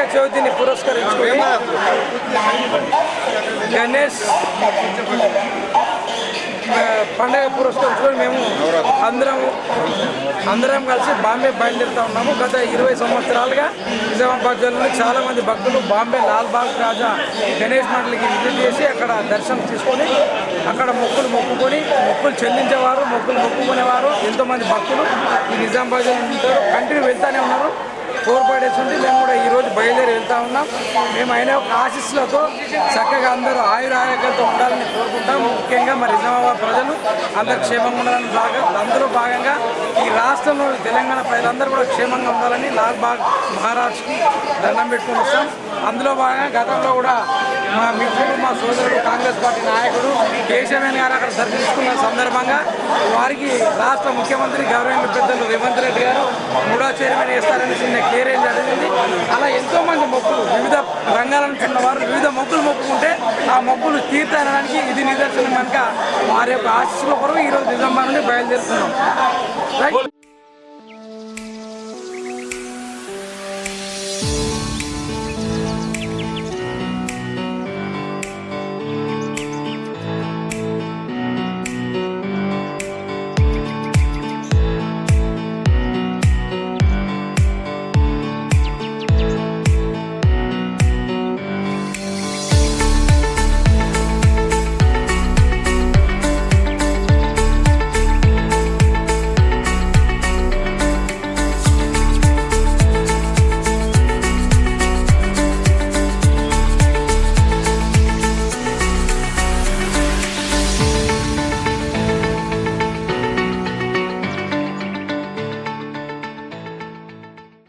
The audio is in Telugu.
వినాయక చవితిని పురస్కరించుకుని గణేష్ పండగ పురస్కరించుకొని మేము అందరం అందరం కలిసి బాంబే బయలుదేరుతూ ఉన్నాము. గత ఇరవై సంవత్సరాలుగా నిజామాబాద్ జిల్లాలో చాలామంది భక్తులు బాంబే లాల్బాగ్ రాజా గణేష్ మండలికి విజిట్ చేసి అక్కడ దర్శనం తీసుకొని అక్కడ మొక్కులు మొక్కుకొని మొక్కులు చెల్లించేవారు మొక్కులు మొక్కుకునేవారు ఎంతోమంది భక్తులు ఈ నిజామాబాద్ ఉంటారు. కంటిన్యూ వెళ్తూనే ఉన్నారు. ఫోర్ ఫైవ్ డేస్ ఉంటే మేము కూడా ఈరోజు బయలుదేరి వెళ్తా ఉన్నాం. మేము అయిన ఒక ఆశీస్సులతో చక్కగా అందరూ ఆయుర ఉండాలని కోరుకుంటాం. ముఖ్యంగా మరి నిజామాబాద్ ప్రజలు అందరు క్షేమంగా ఉండాలని బాగా అందరూ భాగంగా ఈ రాష్ట్రంలో తెలంగాణ ప్రజలందరూ కూడా క్షేమంగా ఉండాలని లాల్బాగ్ మహారాజ్కి దండం పెట్టుకుని వస్తాం. అందులో భాగంగా గతంలో కూడా మా మిత్రుడు మా సోదరుడు కాంగ్రెస్ పార్టీ నాయకుడు కేశవేన్ గారు అక్కడ దర్శించుకున్న సందర్భంగా వారికి రాష్ట్ర ముఖ్యమంత్రి గవర్నమెంట్ పెద్దలు రేవంత్ రెడ్డి గారు మూడో చైర్మన్ వేస్తారని చిన్న క్లియరెన్స్ జరిగింది. అలా ఎంతో మంది మొక్కులు వివిధ రంగాల నుంచి ఉన్నవారు వివిధ మొక్కులు మొక్కుకుంటే ఆ మొక్కులు తీర్థనడానికి ఇది నిదర్శనం కనుక వారి యొక్క ఆశీస్సుల కొరకు ఈరోజు నిజామాబాద్ నుండి బయలుదేరుతున్నాం.